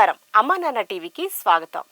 నమస్కారం. అమ్మా నాన్న టీవీకి స్వాగతం.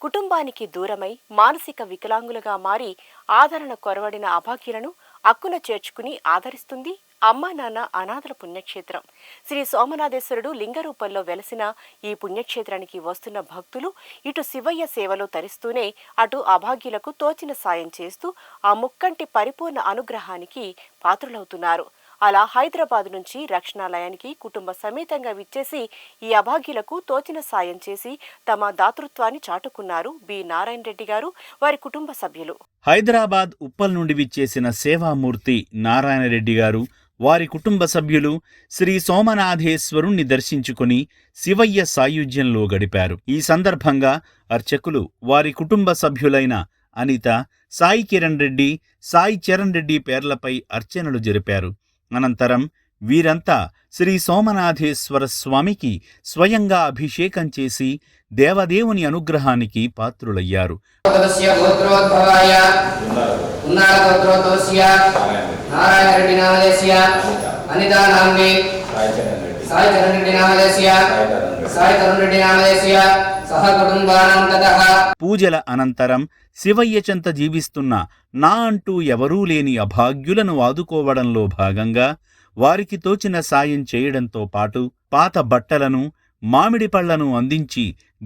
కుటుంబానికి దూరమై మానసిక వికలాంగులుగా మారి ఆదరణ కొరవడిన అభాగ్యులను అక్కున చేర్చుకుని ఆదరిస్తుంది అమ్మా నాన్న అనాథల పుణ్యక్షేత్రం. శ్రీ సోమనాథేశ్వరుడు లింగ రూపంలో వెలసిన ఈ పుణ్యక్షేత్రానికి వస్తున్న భక్తులు ఇటు శివయ్య సేవలో తరిస్తూనే అటు అభాగ్యులకు తోచిన సాయం చేస్తూ ఆ ముక్కంటి పరిపూర్ణ అనుగ్రహానికి పాత్రులవుతున్నారు. అలా హైదరాబాద్ నుంచి రక్షణాలయానికి కుటుంబ సమేతంగా విచ్చేసి ఈ అభాగ్యులకు తోచిన సాయం చేసి తమ దాతృత్వాన్ని చాటుకున్నారు బి. నారాయణ రెడ్డి గారు వారి కుటుంబ సభ్యులు. హైదరాబాద్ ఉప్పల్ నుండి విచ్చేసిన సేవామూర్తి నారాయణ రెడ్డి గారు వారి కుటుంబ సభ్యులు శ్రీ సోమనాథేశ్వరుణ్ణి దర్శించుకుని శివయ్య సాయుధ్యంలో గడిపారు. ఈ సందర్భంగా అర్చకులు వారి కుటుంబ సభ్యులైన అనిత సాయి కిరణ్ రెడ్డి సాయి చరణ్ రెడ్డి పేర్లపై అర్చనలు జరిపారు. అనంతరం వీరంతా శ్రీ సోమనాథేశ్వర స్వామికి స్వయంగా అభిషేకం చేసి దేవదేవుని అనుగ్రహానికి పాత్రులయ్యారు. తదస్య రెడ్డి సాయి పూజల అనంతరం శివయ్య చెంత జీవిస్తున్న నా అంటూ ఎవరూ లేని అభాగ్యులను ఆదుకోవడంలో భాగంగా వారికి తోచిన సాయం చేయడంతో పాటు పాత బట్టలను మామిడి పళ్ళను అందించి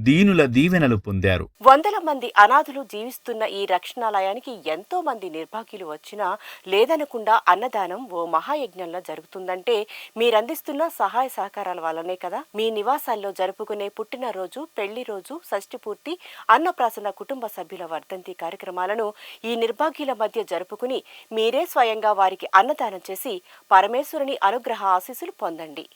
దీనుల దీవెనలు పొందారు. వందల మంది అనాథులు జీవిస్తున్న ఈ రక్షణాలయానికి ఎంతో మంది నిర్భాగ్యులు వచ్చినా లేదనకుండా అన్నదానం ఓ మహాయజ్ఞంలో జరుగుతుందంటే మీరందిస్తున్న సహాయ సహకారాల వల్లనే కదా. మీ నివాసాల్లో జరుపుకునే పుట్టినరోజు పెళ్ళి రోజు షష్టి పూర్తి అన్నప్రాసన కుటుంబ సభ్యుల వర్ధంతి కార్యక్రమాలను ఈ నిర్భాగ్యుల మధ్య జరుపుకుని మీరే స్వయంగా వారికి అన్నదానం చేసి పరమేశ్వరుని అనుగ్రహ ఆశీస్సులు పొందండి.